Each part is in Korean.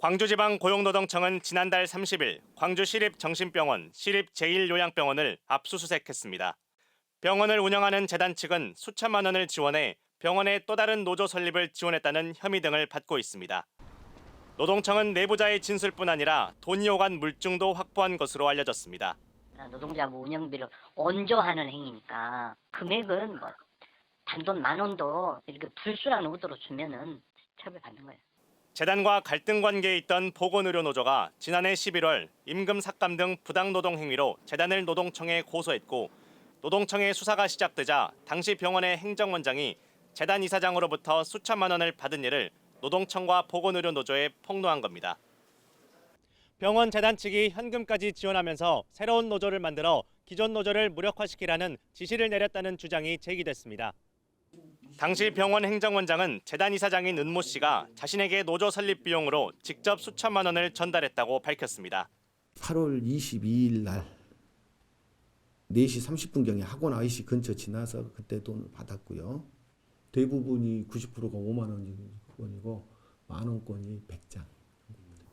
광주지방 고용노동청은 지난달 30일 광주시립정신병원, 시립-제1요양병원을 압수수색했습니다. 병원을 운영하는 재단 측은 수천만 원을 지원해 병원의 또 다른 노조 설립을 지원했다는 혐의 등을 받고 있습니다. 노동청은 내부자의 진술뿐 아니라 돈이 오간 물증도 확보한 것으로 알려졌습니다. 노동자부 운영비를 온조하는 행위니까 금액은 뭐 단돈 만 원도 이렇게 불순한 의도로 주면은 처벌받는 거예요. 재단과 갈등 관계에 있던 보건의료노조가 지난해 11월 임금 삭감 등 부당 노동 행위로 재단을 노동청에 고소했고 노동청의 수사가 시작되자 당시 병원의 행정원장이 재단 이사장으로부터 수천만 원을 받은 일을 노동청과 보건의료노조에 폭로한 겁니다. 병원 재단 측이 현금까지 지원하면서 새로운 노조를 만들어 기존 노조를 무력화시키라는 지시를 내렸다는 주장이 제기됐습니다. 당시 병원 행정원장은 재단 이사장인 은모 씨가 자신에게 노조 설립 비용으로 직접 수천만 원을 전달했다고 밝혔습니다. 8월 22일 날 4시 30분경에 학원 IC 근처 지나서 그때 돈을 받았고요. 대부분이 90%가 5만 원이고 만 원권이 100장.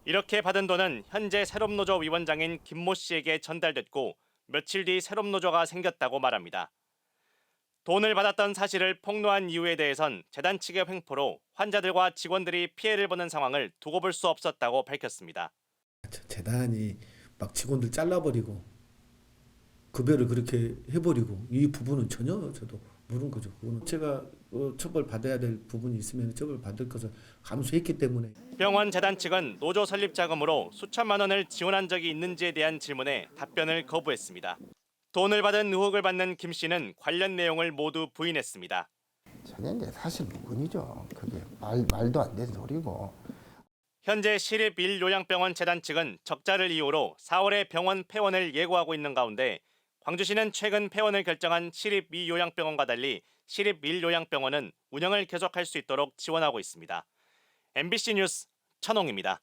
이렇게 받은 돈은 현재 새롭노조 위원장인 김모 씨에게 전달됐고 며칠 뒤 새롭노조가 생겼다고 말합니다. 돈을 받았던 사실을 폭로한 이유에 대해선 재단 측의 횡포로 환자들과 직원들이 피해를 보는 상황을 두고 볼 수 없었다고 밝혔습니다. 저 재단이 막 직원들 잘라버리고 급여를 그렇게 해버리고 이 부분은 전혀 저도 모르는 거죠. 그거는 제가 어, 처벌 받아야 될 부분이 있으면 처벌 받을 것을 감수했기 때문에 병원 재단 측은 노조 설립 자금으로 수천만 원을 지원한 적이 있는지에 대한 질문에 답변을 거부했습니다. 돈을 받은 의혹을 받는 김 씨는 관련 내용을 모두 부인했습니다. 저게 이제 사실 무근이죠. 그게 말, 말도 안 되는 소리고. 현재 시립 1요양병원 재단 측은 적자를 이유로 4월에 병원 폐원을 예고하고 있는 가운데 광주시는 최근 폐원을 결정한 시립 2요양병원과 달리 시립 1요양병원은 운영을 계속할 수 있도록 지원하고 있습니다. MBC 뉴스 천홍입니다.